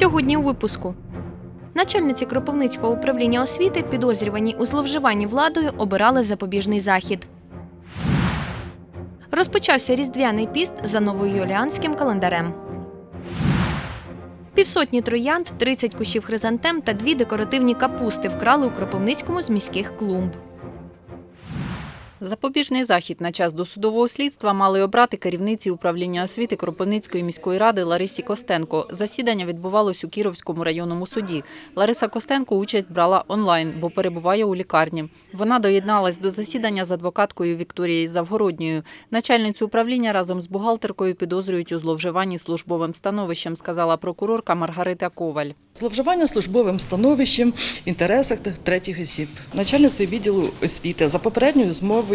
Сьогодні у випуску. Начальниці Кропивницького управління освіти, підозрювані у зловживанні владою, обирали запобіжний захід. Розпочався різдвяний піст за новоюліанським календарем. Півсотні троянд, 30 кущів хризантем та дві декоративні капусти вкрали у Кропивницькому з міських клумб. Запобіжний захід на час досудового слідства мали обрати керівниці управління освіти Кропивницької міської ради Ларисі Костенко. Засідання відбувалось у Кіровському районному суді. Лариса Костенко участь брала онлайн, бо перебуває у лікарні. Вона доєдналась до засідання з адвокаткою Вікторією Завгородньою. Начальницю управління разом з бухгалтеркою підозрюють у зловживанні службовим становищем, сказала прокурорка Маргарита Коваль. Зловживання службовим становищем інтересах третіх осіб. Начальницею відділу освіти за попередньою змовою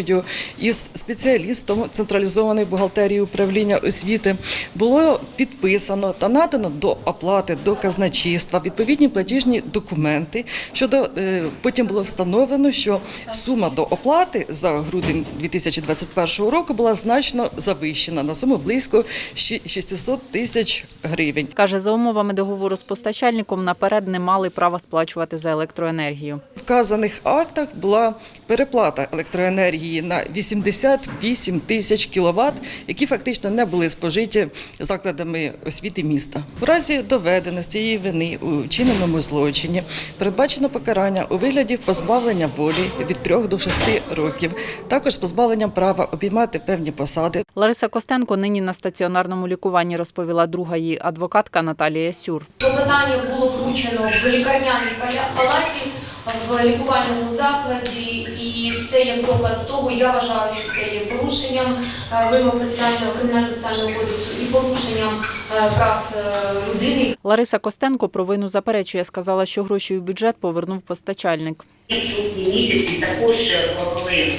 із спеціалістом централізованої бухгалтерії управління освіти було підписано та надано до оплати до казначейства відповідні платіжні документи. Щодо е, потім було встановлено, що сума до оплати за грудень 2021 року була значно завищена на суму близько щі- 600 тисяч гривень. Каже, за умовами договору з постачальником наперед не мали права сплачувати за електроенергію. В вказаних актах була переплата електроенергії на 88 тисяч кіловат, які фактично не були спожиті закладами освіти міста. У разі доведеності її вини у чиненому злочині передбачено покарання у вигляді позбавлення волі від 3 до 6 років, також з позбавленням права обіймати певні посади, Лариса Костенко нині на стаціонарному лікуванні розповіла друга її адвокатка Наталія Сюр. Клопотання було вручено в лікарняній паля- палаті в лікувальному закладі, і це як доказ того, я вважаю, що це є порушенням е, вимог процесуального кримінального процесуального кодексу і порушенням е, прав е, людини, Лариса Костенко про вину заперечує, сказала, що гроші у бюджет повернув постачальник. В жовтні місяці також провели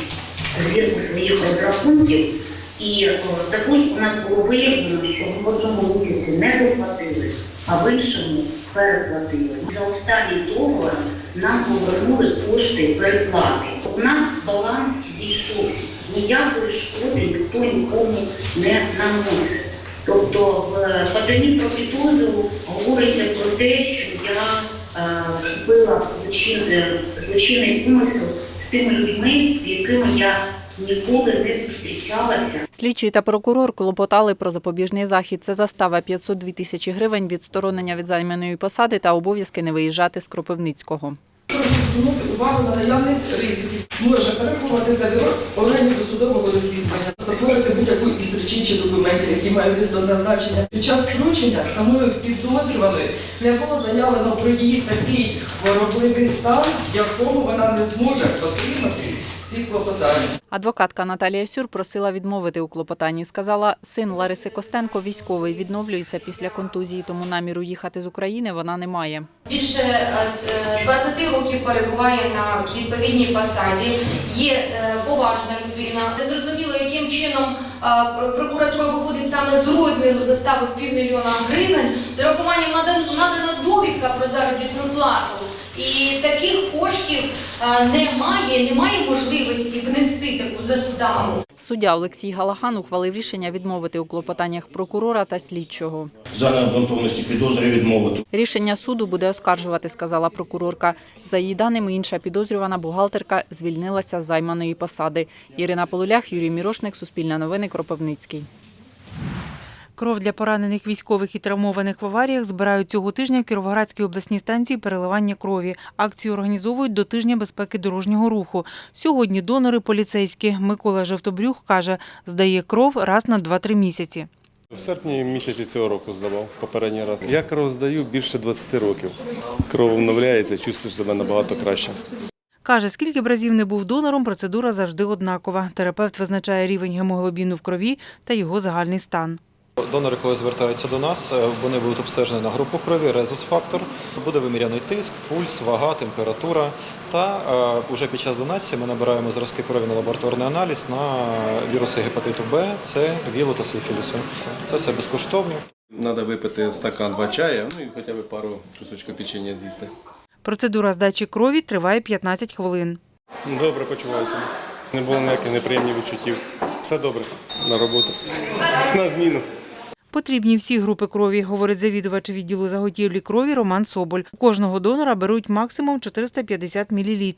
звірку своїх розрахунків, і також у нас було виявлено, що в одному місяці не доплатили, а в іншому переплатили. За останній договор нам повернули кошти переплати. У нас баланс зійшовся. Ніякої шкоди ніхто нікому не наносить. Тобто в поданні про підозру говориться про те, що я е, вступила в злочинний, умисел з тими людьми, з якими я ніколи не зустрічалася. Слідчий та прокурор клопотали про запобіжний захід. Це застава 502 тисячі гривень, відсторонення від займаної посади та обов'язки не виїжджати з Кропивницького. Прошу звернути увагу на наявність ризиків. Може переховувати завірок органів досудового розслідування, створити будь-яку із речин чи документів, які мають істотне значення. Під час вручення самої підозрюваної не було заявлено про її такий хворобливий стан, в якому вона не зможе отримати ці клопотання. Адвокатка Наталія Сюр просила відмовити у клопотанні. Сказала, син Лариси Костенко військовий відновлюється після контузії, тому наміру їхати з України вона не має. більше е, е, 20 років перебуває на відповідній посаді, є е, поважна людина. Не зрозуміло, яким чином е, прокуратура виходить саме з розміру застави в півмільйона гривень. Надана надана довідка про заробітну плату. І таких коштів е, немає, немає можливості внести таку заставу. Суддя Олексій Галаган ухвалив рішення відмовити у клопотаннях прокурора та слідчого. За необґрунтованості підозри відмовити. Рішення суду буде оскаржувати, сказала прокурорка. За її даними, інша підозрювана бухгалтерка звільнилася з займаної посади. Ірина Полулях, Юрій Мірошник, Суспільне новини, Кропивницький. Кров для поранених військових і травмованих в аваріях збирають цього тижня в Кіровоградській обласній станції переливання крові. Акцію організовують до тижня безпеки дорожнього руху. Сьогодні донори поліцейські. Микола Жовтобрюх каже, здає кров раз на 2-3 місяці. В серпні місяці цього року здавав попередній раз. Я кров здаю більше 20 років. Кров обновляється, чувствуєш себе набагато краще. Каже, скільки б разів не був донором, процедура завжди однакова. Терапевт визначає рівень гемоглобіну в крові та його загальний стан. Донори, коли звертаються до нас, е, вони будуть обстежені на групу крові, резус-фактор, буде виміряний тиск, пульс, вага, температура. Та е, уже під час донації ми набираємо зразки крові на лабораторний аналіз на віруси гепатиту Б, С, вілу та сифілісу. Це все безкоштовно. Треба випити стакан два чая, ну і хоча б пару кусочків печення з'їсти. Процедура здачі крові триває 15 хвилин. Добре почуваюся. Не було ніяких неприємних відчуттів. Все добре. На роботу. На зміну. Потрібні всі групи крові, говорить завідувач відділу заготівлі крові Роман Соболь. У кожного донора беруть максимум 450 мл.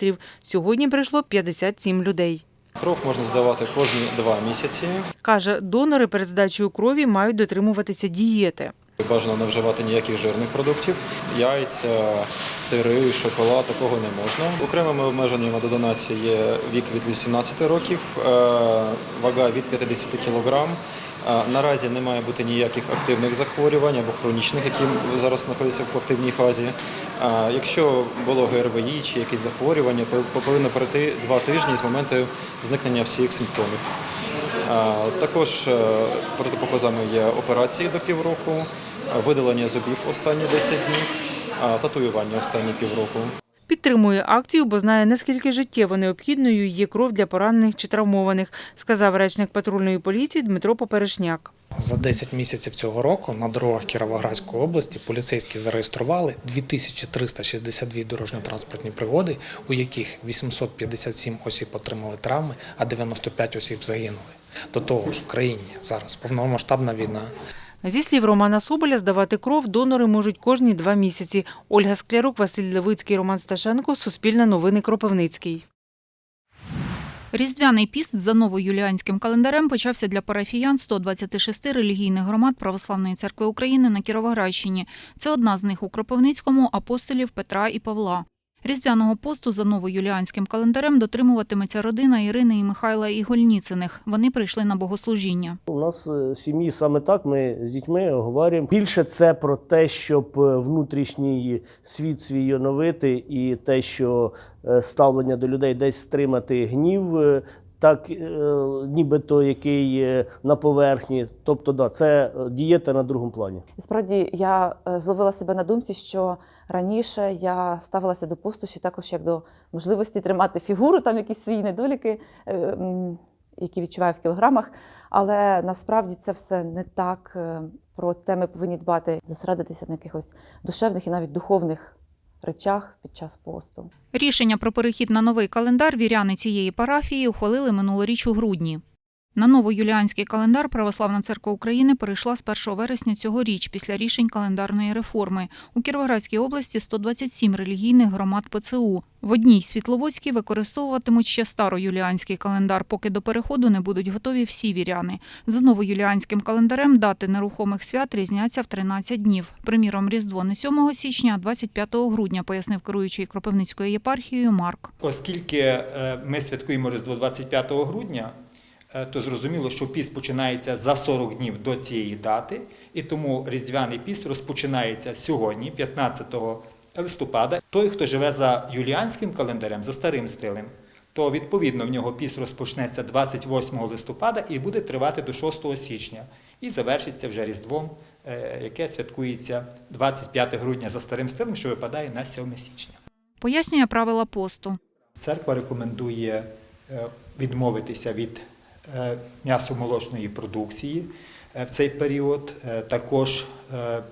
Сьогодні прийшло 57 людей. Кров можна здавати кожні два місяці. Каже, донори перед здачею крові мають дотримуватися дієти. Бажано не вживати ніяких жирних продуктів, яйця, сири, шоколад, такого не можна. Окремими обмеженнями до донації є вік від 18 років, е, вага від 50 кг. Наразі не має бути ніяких активних захворювань або хронічних, які зараз знаходяться в активній фазі. Якщо було ГРВІ чи якісь захворювання, то повинно пройти два тижні з моменту зникнення всіх симптомів. Також е, протипоказами є операції до півроку, видалення зубів останні 10 днів, татуювання останні півроку. Підтримує акцію, бо знає, наскільки життєво необхідною є кров для поранених чи травмованих, сказав речник патрульної поліції Дмитро Поперешняк. За 10 місяців цього року на дорогах Кіровоградської області поліцейські зареєстрували 2362 дорожньо-транспортні пригоди, у яких 857 осіб отримали травми, а 95 осіб загинули. До того ж, в країні зараз повномасштабна війна. Зі слів Романа Соболя, здавати кров донори можуть кожні два місяці. Ольга Склярук, Василь Левицький, Роман Сташенко, Суспільне новини Кропивницький. Різдвяний піст за новоюліанським календарем почався для парафіян 126 релігійних громад Православної церкви України на Кіровоградщині. Це одна з них у Кропивницькому апостолів Петра і Павла. Різдвяного посту за новоюліанським календарем дотримуватиметься родина Ірини і Михайла Ігольніциних. Вони прийшли на богослужіння. У нас е, сім'ї саме так. Ми з дітьми говоримо. Більше це про те, щоб е, внутрішній світ свій оновити, і те, що е, ставлення до людей десь стримати гнів. Так, е, нібито який на поверхні. Тобто, да, це дієта на другому плані. Справді я е, зловила себе на думці, що раніше я ставилася до пустощі також як до можливості тримати фігуру, там якісь свої недоліки, е, які відчуваю в кілограмах. Але насправді це все не так. Е, Проте ми повинні дбати, зосередитися на якихось душевних і навіть духовних речах під час посту. Рішення про перехід на новий календар віряни цієї парафії ухвалили минулоріч у грудні. На новоюліанський календар Православна церква України перейшла з 1 вересня цьогоріч після рішень календарної реформи. У Кіровоградській області 127 релігійних громад ПЦУ. В одній Світловодській використовуватимуть ще староюліанський календар, поки до переходу не будуть готові всі віряни. За новоюліанським календарем дати нерухомих свят різняться в 13 днів. Приміром, Різдво не 7 січня, а 25 грудня, пояснив керуючий Кропивницькою єпархією Марк. Оскільки е, ми святкуємо Різдво 25 грудня, то зрозуміло, що піст починається за 40 днів до цієї дати, і тому Різдвяний піст розпочинається сьогодні, 15 листопада. Той, хто живе за юліанським календарем, за старим стилем, то відповідно в нього піст розпочнеться 28 листопада і буде тривати до 6 січня. І завершиться вже Різдвом, е, яке святкується 25 грудня за старим стилем, що випадає на 7 січня. Пояснює правила посту. Церква рекомендує е, відмовитися від е, м'ясомолочної продукції е, в цей період. Е, Також е,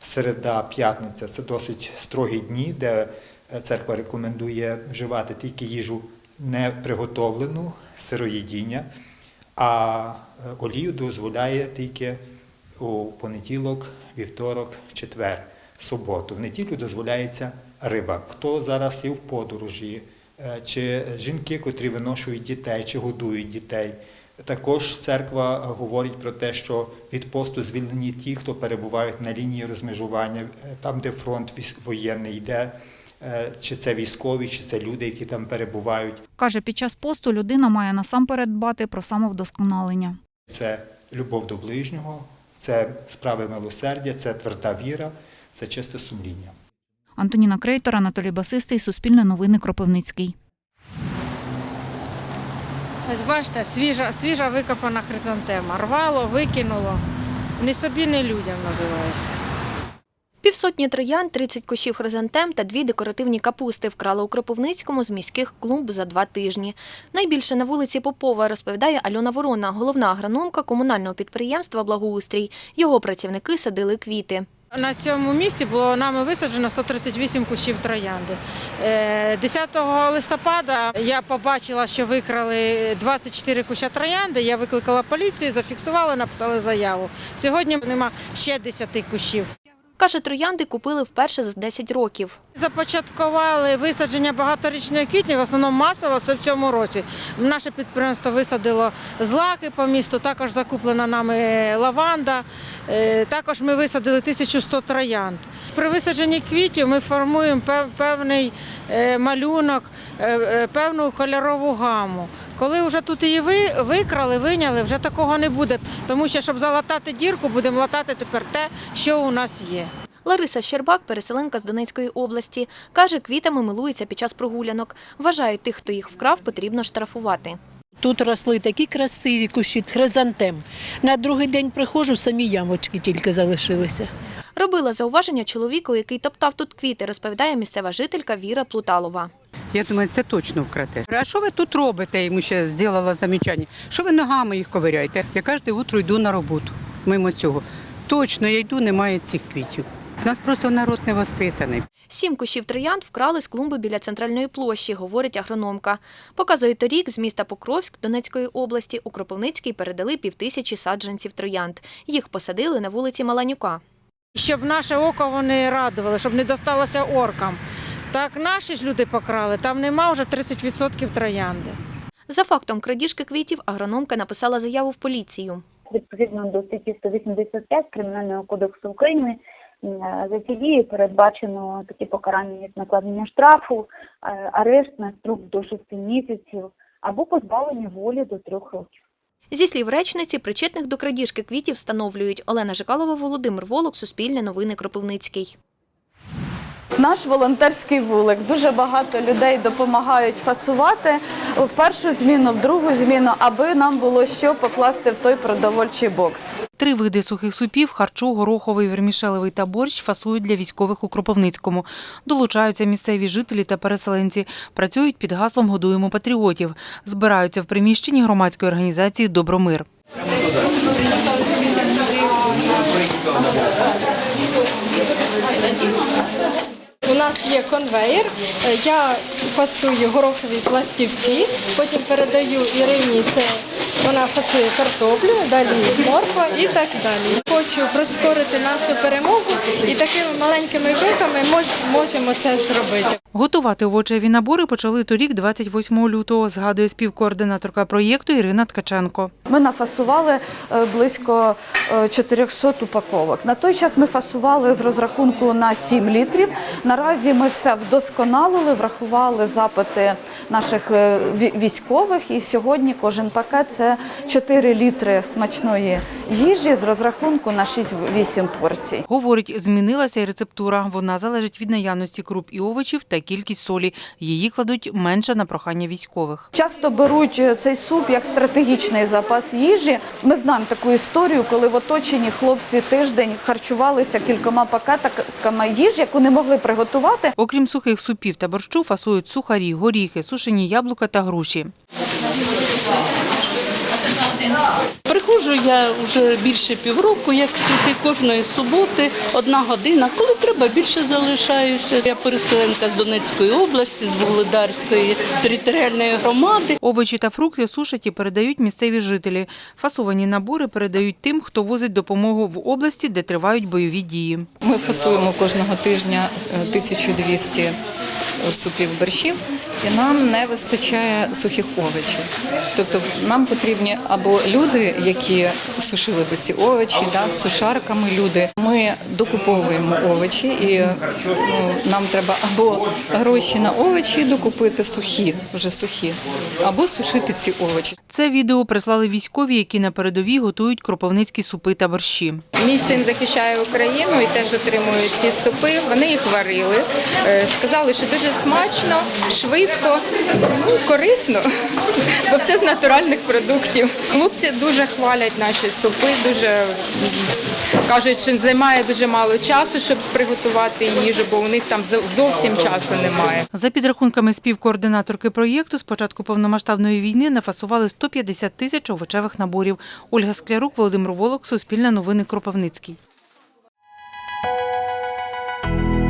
середа, п'ятниця це досить строгі дні, де е, церква рекомендує вживати тільки їжу не приготовлену, сироїдіння, а е, олію дозволяє тільки у понеділок, вівторок, четвер, суботу. В неділю дозволяється риба. Хто зараз є в подорожі, е, чи жінки, котрі виношують дітей, чи годують дітей. Також церква говорить про те, що від посту звільнені ті, хто перебувають на лінії розмежування, е, там, де фронт воєнний йде, е, чи це військові, чи це люди, які там перебувають. Каже, під час посту людина має насамперед дбати про самовдосконалення. Це любов до ближнього, це справи милосердя, це тверда віра, це чисте сумління. Антоніна Крейтор, Анатолій Басистий, Суспільне новини Кропивницький. Ось бачите, свіжа, свіжа викопана хризантема. Рвало, викинуло. Не собі, не людям називається. Півсотні троян, 30 кущів хризантем та дві декоративні капусти вкрали у Кропивницькому з міських клумб за два тижні. Найбільше на вулиці Попова, розповідає Альона Ворона, головна агрономка комунального підприємства «Благоустрій». Його працівники садили квіти. На цьому місці було нами висаджено 138 кущів троянди. Е, 10 листопада я побачила, що викрали 24 куща троянди. Я викликала поліцію, зафіксувала, написали заяву. Сьогодні нема ще 10 кущів. Каже, троянди купили вперше за 10 років. Започаткували висадження багаторічної квітні, в основному масово це в цьому році. Наше підприємство висадило злаки по місту, також закуплена нами лаванда. Е, Також ми висадили 1100 троянд. При висадженні квітів ми формуємо певний е, малюнок, е, певну кольорову гаму. Коли вже тут її викрали, виняли, вже такого не буде. Тому що, щоб залатати дірку, будемо латати тепер те, що у нас є. Лариса Щербак, переселенка з Донецької області, каже, квітами милується під час прогулянок. Вважає, тих, хто їх вкрав, потрібно штрафувати. Тут росли такі красиві кущі хризантем. На другий день приходжу, самі ямочки тільки залишилися. Робила зауваження чоловіку, який топтав тут квіти, розповідає місцева жителька Віра Плуталова. Я думаю, це точно вкрате. А що ви тут робите? Йому ще зробила замічання. Що ви ногами їх ковиряєте? Я кожне утро йду на роботу. Мимо цього. Точно, я йду, немає цих квітів. У нас просто народ не воспитаний. Сім кущів троянд вкрали з клумби біля центральної площі, говорить агрономка. Показує торік з міста Покровськ Донецької області у Кропивницький передали півтисячі саджанців троянд. Їх посадили на вулиці Маланюка. Щоб наше око вони радували, щоб не досталося оркам. Так наші ж люди покрали, там нема вже 30% троянди. За фактом крадіжки квітів агрономка написала заяву в поліцію. відповідно до статті 185 Кримінального кодексу України за ці дії передбачено такі покарання, як накладення штрафу, е, арешт на строк до 6 місяців або позбавлення волі до 3 років. Зі слів речниці, причетних до крадіжки квітів встановлюють Олена Жикалова, Володимир Волок, Суспільне новини Кропивницький. Наш волонтерський вулик. Дуже багато людей допомагають фасувати в першу зміну, в другу зміну, аби нам було що покласти в той продовольчий бокс. Три види сухих супів – харчо, гороховий, вермішелевий та борщ – фасують для військових у Кропивницькому. Долучаються місцеві жителі та переселенці. Працюють під гаслом «Годуємо патріотів». Збираються в приміщенні громадської організації «Добромир». У нас є конвеєр. Е, Я фасую горохові пластівці, потім передаю Ірині це. Вона фасує картоплю, далі морква і так далі. Хочу прискорити нашу перемогу і такими маленькими кроками можемо це зробити. Готувати овочеві набори почали торік, 28 лютого, згадує співкоординаторка проєкту Ірина Ткаченко. Ми нафасували е, близько е, 400 упаковок. На той час ми фасували з розрахунку на 7 літрів. Наразі ми все вдосконалили, врахували запити наших е, військових. І сьогодні кожен пакет це 4 літри смачної їжі з розрахунку на 6-8 порцій. Говорить, змінилася і рецептура. Вона залежить від наявності круп і овочів та кількість солі. Її кладуть менше на прохання військових. Часто беруть е, цей суп як стратегічний запас їжі. Ми знаємо таку історію, коли в оточенні хлопці тиждень харчувалися кількома пакетами їжі, яку не могли приготувати. Окрім сухих супів та борщу, фасують сухарі, горіхи, сушені яблука та груші. Приходжу я вже більше півроку, як сюди кожної суботи, одна година. Коли треба, більше залишаюся. Я переселенка з Донецької області, з Вугледарської територіальної громади. Овочі та фрукти сушать і передають місцеві жителі. Фасовані набори передають тим, хто возить допомогу в області, де тривають бойові дії. Ми фасуємо кожного тижня е, 1200 супів борщів, і нам не вистачає сухих овочів. Тобто нам потрібні або люди, які сушили би ці овочі, да, з сушарками люди. Ми докуповуємо овочі, і ну, нам треба або гроші на овочі докупити сухі, вже сухі, або сушити ці овочі. Це відео прислали військові, які на передовій готують кропивницькі супи та борщі. Мій син захищає Україну і теж отримує ці супи. Вони їх варили. Е, Сказали, що дуже смачно, швидко, ну, корисно, бо все з натуральних продуктів. Хлопці дуже хвалять наші супи, дуже кажуть, що займає дуже мало часу, щоб приготувати їжу, бо у них там зовсім часу немає. За підрахунками співкоординаторки проєкту, з початку повномасштабної війни нафасували 150 тисяч овочевих наборів. Ольга Склярук, Володимир Волок, Суспільне новини Кропивницький.